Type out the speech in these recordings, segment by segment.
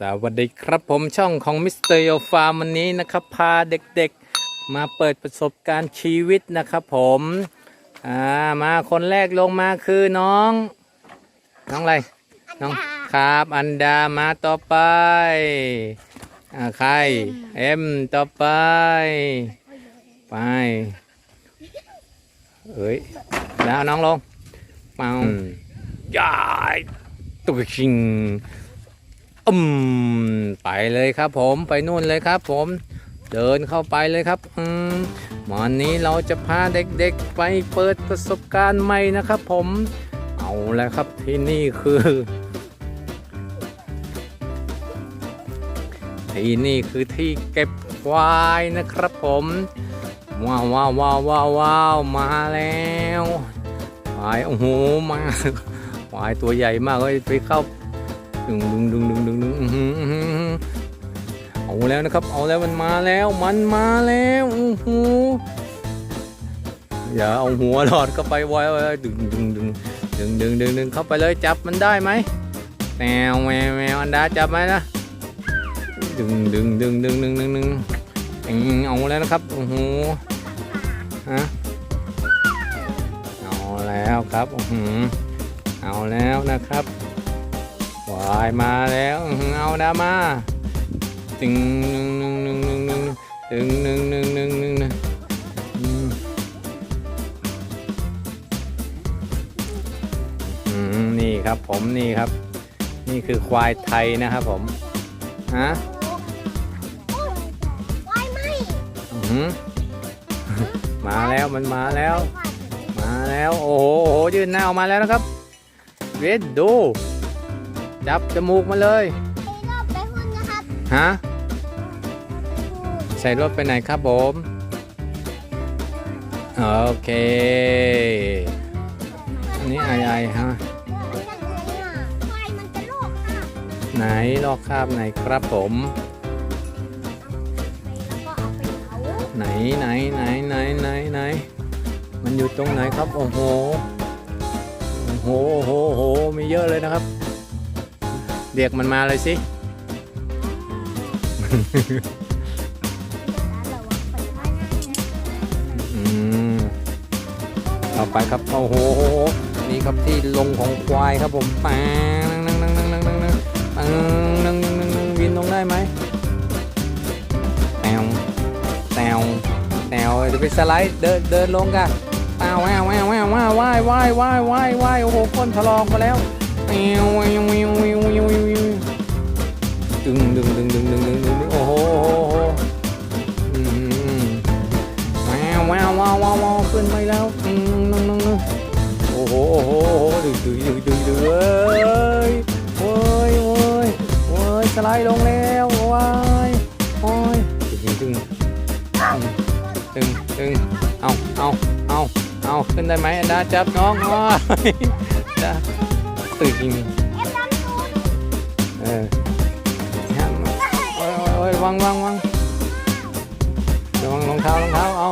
สวัสดีครับผมช่องของมิสเตอร์โยฟาร์มวันนี้นะครับ พาเด็กๆ มาเปิดประสบการณ์ชีวิตนะครับ ผมอ่ามาคนแรกลงมาคือน้อง น้องอะไรน้องครับ อันดามาต่อไปอ่าใครเอ็มต่อไปไปเอ้ยแล้วน้องลงเมายายตุ๊กชิง อืมไปเลยครับผมไปนู่นเลยครับผมเดินเข้าไปเลยครับอืมวันนี้เราจะพาเด็กๆไปเปิดประสบการณ์ใหม่นะครับผมเอาแล้วครับที่นี่คือที่นี่คือที่เก็บควายนะครับผมว้าวว้าวว้าวว้าวว้าวมาแล้วควายโอ้โหมาควายตัวใหญ่มากเลยไปเข้า ดึงดึงดึงดึงดึงดึงอือหืออือหือเอาแล้วนะครับ เอาแล้วมันมาแล้วมันมาแล้วโอ้โหอย่าเอาหัวหลอดเข้าไปไว้ดึงดึงดึงดึงดึงดึงดึงเข้าไปเลยจับมันได้ไหมแมวแมวแมวอันดาจับไหมนะดึงดึงดึงดึงดึงดึงดึงเอาแล้วนะครับโอ้โหฮะเอาแล้วครับอื้อหือเอาแล้วนะครับ วายมาแล้วอื้อหือเอาดามาตึงหนึ่งหนึ่งหนึ่งหนึ่งหนึ่งตึงหนึ่งหนึ่งหนึ่งหนึ่งหนึ่งอืมอืมนี่ครับผมนี่ครับ นี่คือควายไทยนะครับผมฮะว้ายไม่อื้อหือมาแล้วมันมาแล้ว มาแล้ว โอ้โหโอ้โหยืนหน้าออกมาแล้วนะครับ เวดดู จับจมูกมาเลยไปรอบไปหุ่นนะครับฮะ ใส่รถไปไหนครับผม โอเค อันนี้ไอไอฮะควายมันจะโลกค่ะไหนลอกคราบไหนครับผม แล้วก็เอาไปเผาไหนไหนไหนไหนไหนไหน มันอยู่ตรงไหนครับ โอ้โห โอ้โหโอ้โหโอ้โหมีเยอะเลยนะครับ เรียกมันมาเลยสิอืมต่อไปครับ โอ้โห นี่ครับที่ลงของควายครับผมแปงนั่งนั่งนั่งนั่งนั่งนั่งนั่งนั่งนั่งนั่งวินลงได้ไหมแตวแตวแตวเดี๋ยวไปสไลด์เดินเดินลงกันแววแววแววแววว่ายว่ายว่ายว่ายว่ายว่ายโอ้โหก้นถลอกมาแล้ว ดึงดึงดึงดึงดึงดึงดึงโอ้โหโอ้โหอืมว้าวว้าวว้าวว้าวขึ้นไปแล้วอืมนึงนึงนึงโอ้โหโอ้โหโอ้โหดึงดึงดึงดึงดึงเว้ยเว้ยเว้ยเว้ยสไลด์ลงแล้วว้ายโอ้ยดึงดึงดึงดึงเอาเอาเอาเอาขึ้นได้ไหมอันดาจับน้องว้าย ตื่นจริงเอ็มดันตูดเอโอ้ยโอ้ยโอ้ยวางวางวางระวังรองเท้ารองเท้าเอา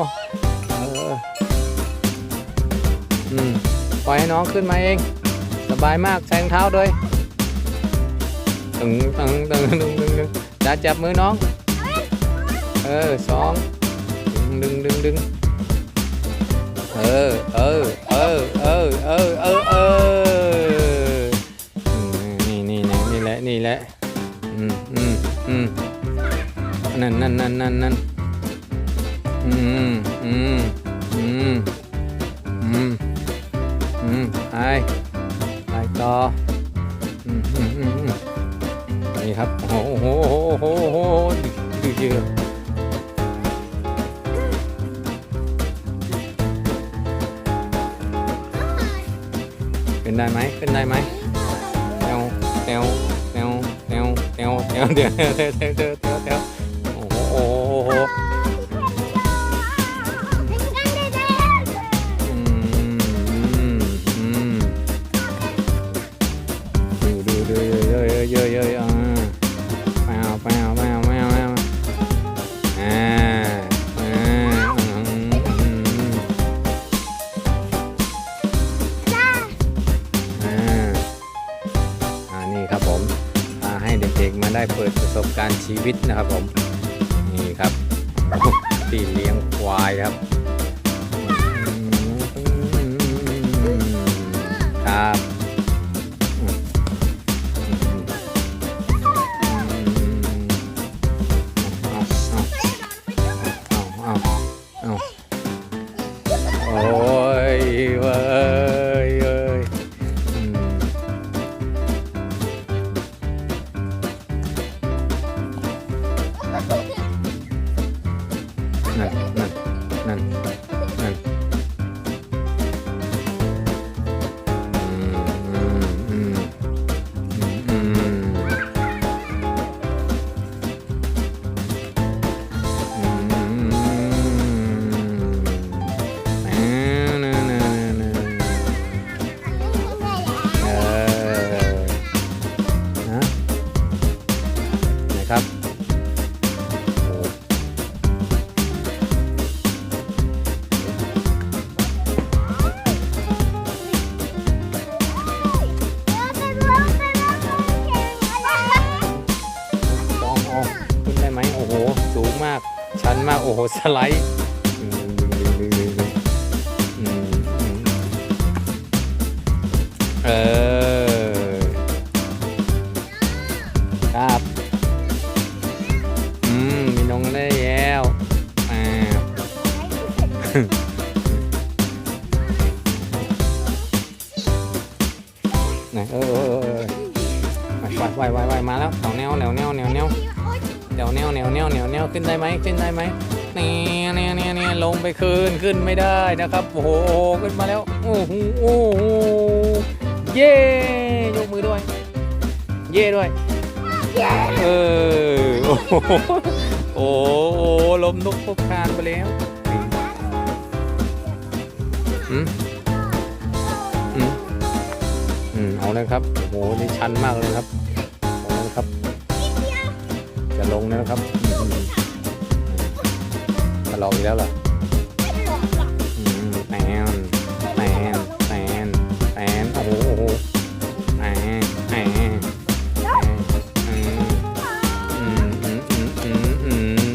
เอออืมปล่อยให้น้องขึ้นมาเอง สบายมากแซงเท้าด้วยตึงตึงตึงตึงตึงตึงดาจับมือน้อง เออสองดึงดึงดึงดึงเออเออเออเออเออเออเออ แหละนี่แหละ อืมอืมอืมนั่นนั่นนั่นนั่นนั่นอืมอืมอืมอืมอืมไปไปต่ออืมอืมอืมอืมนี่ครับ โอ้โหโอ้โหโอ้โหโอ้โหดื้อดื้ 对，对，对，对。 อ้โห สไลด์เออ ครับ อืม มีน้องได้แล้วอ่าไหนเออเออเออไปไปไปไปมาแล้วแนวแนวแนวแนวแนวแนว แนวแนวแนวแนวแนวแนวขึ้นได้ไหมขึ้นได้ไหมเนี่ยเนี่ยเนี่ยเนี่ลงไปคืนขึ้นไม่ได้นะครับโอ้โหขึ้นมาแล้วโอ้โหโอ้โหเย้ยกมือด้วย เย่ด้วยเออโอ้โหโอ้โหลมนกพกคานไปแล้วอืมอืมอืมเอาเลยครับโอ้โหนี่ชันมากเลยครับ จะลงแล้วนะครับอืมจะลองอีกแล้วเหรออืมแปนแปนแปนแปนโอ้โหโอ้โหแปนแปนแปน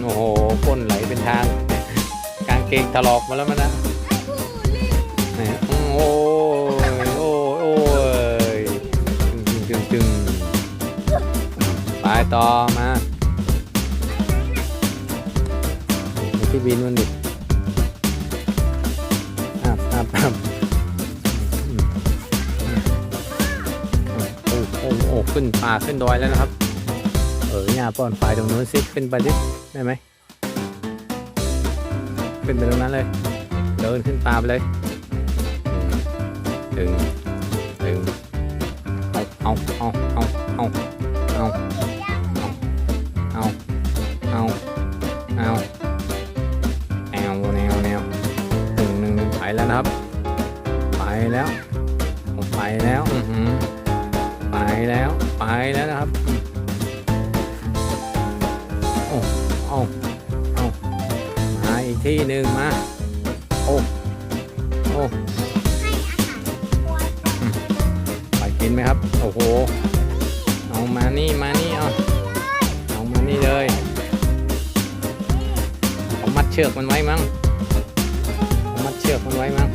โอ้โหก้นไหลเป็นทาง กางเกงถลอกมาแล้วมันนะเนี่ยโอ้ยโอ้ยโอ้ยจึงจึงจึงไปต่อ ที่บินมันดิอับอับอับอืมอืมโอ้โอ้โอ้ขึ้นป่าขึ้นดอยแล้วนะครับ เออเนี่ป้อนไฟตรงนู้นสิขึ้นไปดิได้ไหมขึ้นไปตรงนั้นเลย เดินขึ้นป่าไปเลยดึงดึงเอาเอาเอาเอาเอาเอาเอาเอา นึ่งหนึ่งไปแล้วนะครับ ไปแล้วไปแล้วไปแล้วไปแล้วนะครับเอาเอามาอีกที่หนึ่งมาโอ้โอ้ไปกินไหมครับโอ้โหเอามานี่มานี่เอาเอามานี่เลยเอามัดเชือกมันไว้มั้ง มัดเชือกมันไว้มั้ง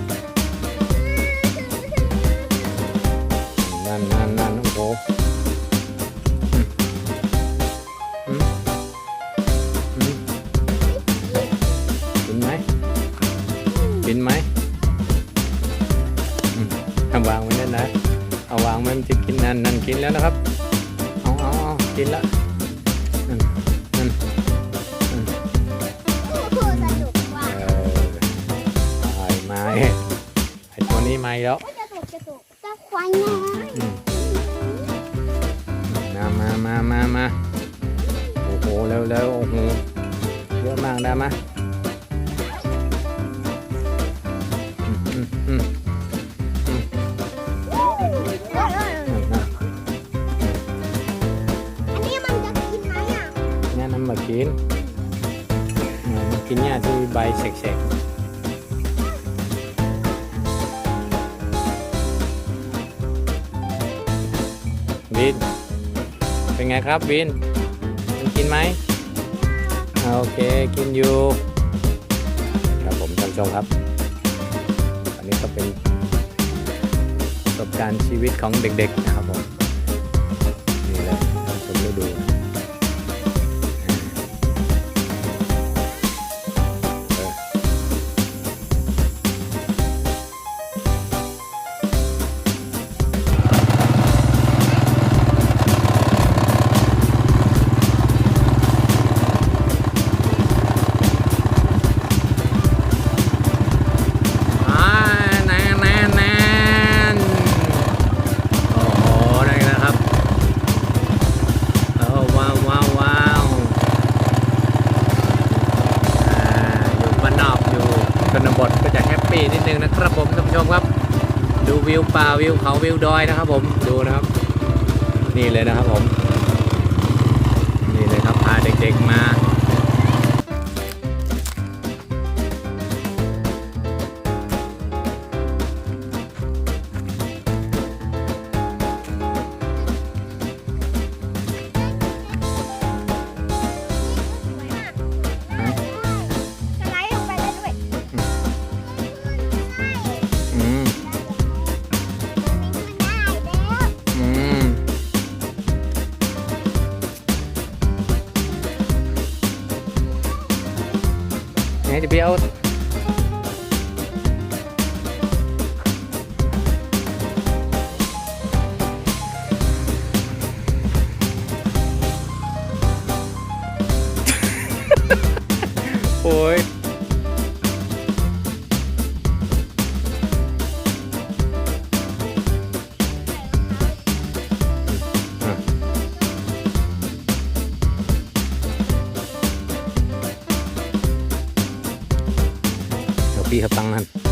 นั่นนั่นนั่นโอ้โหอืมอืมอืมกินไหมกินไหมอืมเอาวางไว้นั่นนะ เอาวางไว้มันจะกินนั่นนั่นกินแล้วนะครับ ไอตัวนี้ไม่แล้วจะตกจะตกจะควายน้อยมามามามามาโอ้โหเร็วเร็วโอ้โหเยอะมากได้ไหมกินกินหญ้าที่ใบเสกๆิน เป็นไงครับวินกินไหม โอเค กินอยู่ครับผมท่านชมครับ อันนี้ก็เป็นประสบการณ์ชีวิตของเด็กๆ วเขาวิวดอยนะครับ ผมดูนะครับ นี่เลยนะครับผม นี่เลยครับพาเด็กๆมา ไหน เดี๋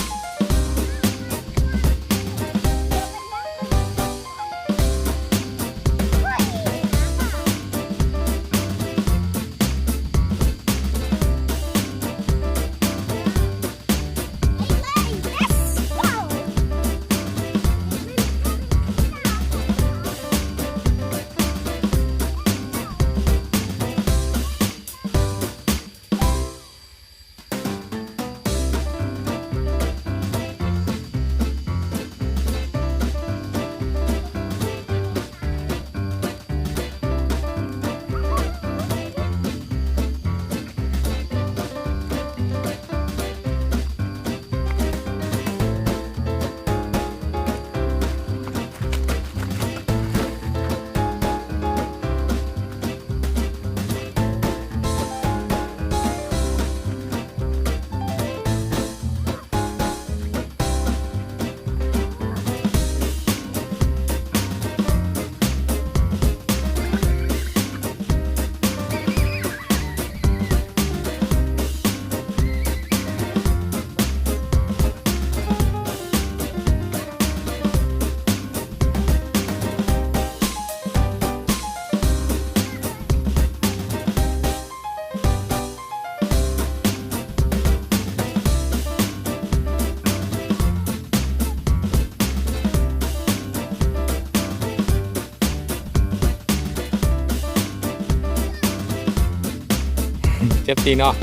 เขาตั้งนั่นเจ็บตีเนาะ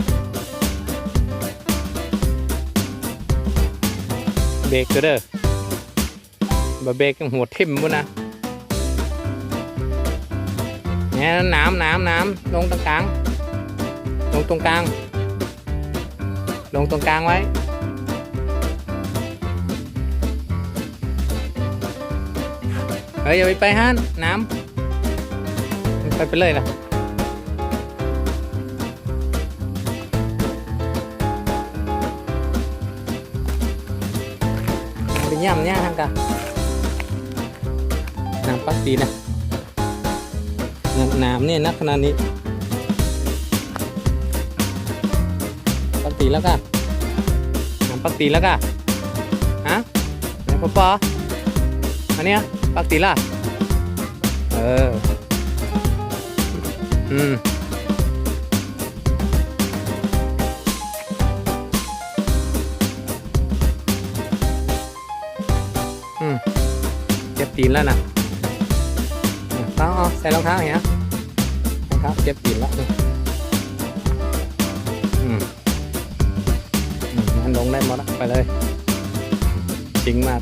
เบรกก็เด้อบะเบรกหัวทิ่มบุนะเนี่ยน้ำน้ำน้ำลงตรงกลาง ลงตรงกลาง ลงตรงกลางไว้ เฮ้ยอย่าไปไปฮันน้ำไปไปเลยล่ะ ย่ำย่างทางกะน้ำปักตีนะน้ำน้ำเนี่ยนักขนาดนี้ปักตีแล้วกะน้ำปักตีแล้วกะฮะไหนปอปออันเนี้ยปักตีละเอออืม ตีนแล้วนะต้องเอาใส่รองเท้าอย่างเงี้ยรองเท้าเจ็บตีนแล้วอืมมันลงได้หมดแล้วไปเลยจริงมาก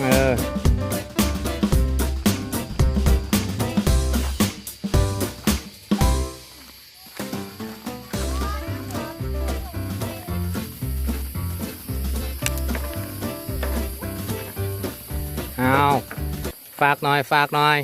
เออ ฝากหน่อย ฝากหน่อย